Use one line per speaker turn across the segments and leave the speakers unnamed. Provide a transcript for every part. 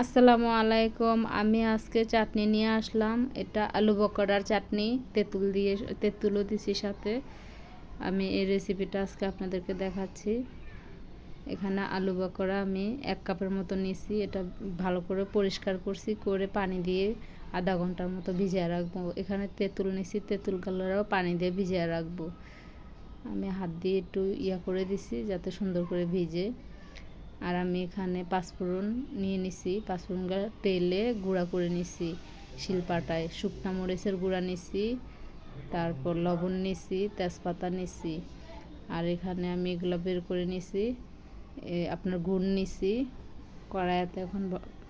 আসসালামু আলাইকুম। আমি আজকে চাটনি নিয়ে আসলাম। এটা আলু বকরার চাটনি। তেঁতুল দিয়ে, তেঁতুলও দিছি সাথে। আমি এই রেসিপিটা আজকে আপনাদেরকে দেখাচ্ছি। এখানে আলু বকরা আমি এক কাপের মতো নিছি। এটা ভালো করে পরিষ্কার করছি, করে পানি দিয়ে আধা ঘণ্টার মতো ভিজিয়ে রাখব। এখানে তেঁতুল নিছি। তেঁতুল কালারও পানি দিয়ে ভিজিয়ে রাখব। আমি হাত দিয়ে একটু ইয়া করে দিছি যাতে সুন্দর করে ভিজে। আর আমি এখানে পাঁচফোড়ন নিয়ে নিছি। পাঁচফোড়নটা তেলে গুঁড়া করে নিছি শিলপাটায়। শুকনা মরিচের গুঁড়া নিছি, তারপর লবণ নিছি, তেজপাতা নিছি। আর এখানে আমি এগুলো বের করে নিছি। আপনার গুড় নিছি। কড়াইতে এখন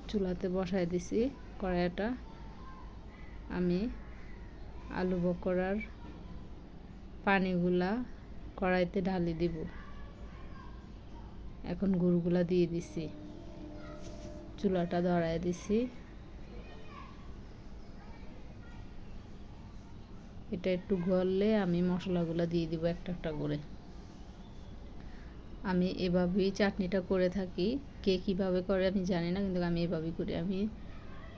চুলাতে বসায় দিছি কড়াইটা আমি আলু বকরার পানিগুলা কড়াইতে ঢালি দিব। এখন গুড়গুলা দিয়ে দিছি। চুলাটা ধরায় দিছি। এটা একটু গললে আমি মশলাগুলো দিয়ে দিব একটা একটা করে। আমি এভাবেই চাটনিটা করে থাকি। কে কীভাবে করে আমি জানি না, কিন্তু আমি এভাবেই করি। আমি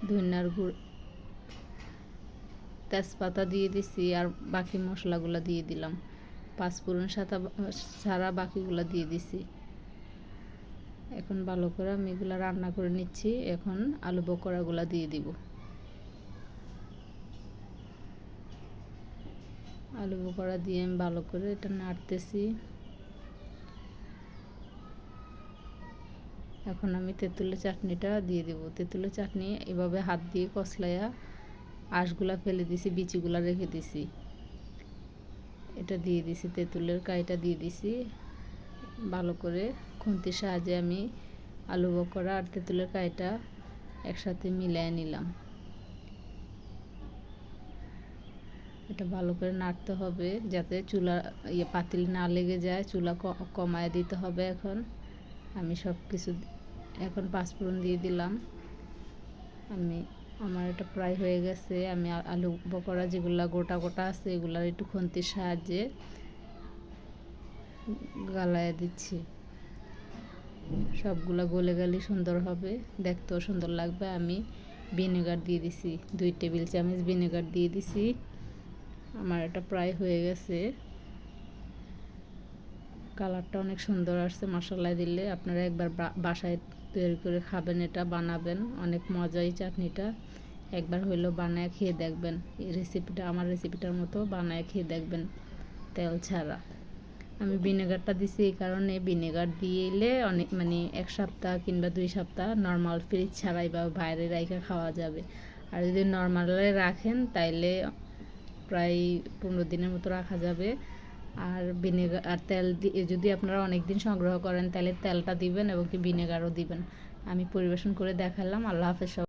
ধন্যার গুড়, তেজপাতা দিয়ে দিছি আর বাকি মশলাগুলো দিয়ে দিলাম। পাঁচফোড়ন সাথে সারা বাকিগুলো দিয়ে দিছি। এখন ভালো করে আমি এগুলো রান্না করে নিচ্ছি। এখন আলু বকরাগুলো দিয়ে দিব। আলু বকরা দিয়ে আমি ভালো করে এটা নাড়তেছি। এখন আমি তেঁতুলের চাটনিটা দিয়ে দেব। তেঁতুলের চাটনি এভাবে হাত দিয়ে কসলাইয়া আঁশগুলা ফেলে দিছি, বিচিগুলা রেখে দিছি। এটা দিয়ে দিছি, তেঁতুলের কাইটা দিয়ে দিছি। ভালো করে খুন্তির সাহায্যে আমি আলু বকরা আর তেঁতুলের কাইটা একসাথে মিলিয়ে নিলাম। এটা ভালো করে নাড়তে হবে যাতে চুলা ইয়ে পাতিল না লেগে যায়, চুলা কমায় দিতে হবে এখন। আমি সব কিছু এখন পাঁচফোড়ন দিয়ে দিলাম। আমি, আমার এটা প্রায় হয়ে গেছে। আমি আলু বকরা যেগুলা গোটা গোটা আছে এগুলার একটু খুন্তির সাহায্যে গালায় দিচ্ছি। সবগুলো গলে গেলে সুন্দর হবে। দেখতেও সুন্দর লাগবে। আমি ভিনেগার দিয়ে দিছি। দুই টেবিল চামচ ভিনেগার দিয়ে দিছি। আমার এটা প্রায় হয়ে গেছে। কালারটা অনেক সুন্দর আসছে মশলায় দিলে। আপনারা একবার বাসায় তৈরি করে খাবেন, এটা বানাবেন। অনেক মজাই চাটনিটা। একবার হইলেও বানায় খেয়ে দেখবেন। এই রেসিপিটা আমার রেসিপিটার মতো বানায় খেয়ে দেখবেন। তেল ছাড়া। আমি ভিনেগারটা দিছি এই কারণে ভিনেগার দিলে অনেক মানে এক সপ্তাহ কিংবা দুই সপ্তাহ নর্মাল ফ্রিজ ছাড়াই বা বাইরে রাইখা খাওয়া যাবে। আর যদি নর্মালে রাখেন তাইলে প্রায় পনেরো দিনের মতো রাখা যাবে। আর ভিনেগার, আর তেল দিয়ে যদি আপনারা অনেক দিন সংগ্রহ করেন তাহলে তেলটা দিবেন এবং কি ভিনেগারও দিবেন। আমি পরিবেশন করে দেখালাম, আল্লাহ হাফেজ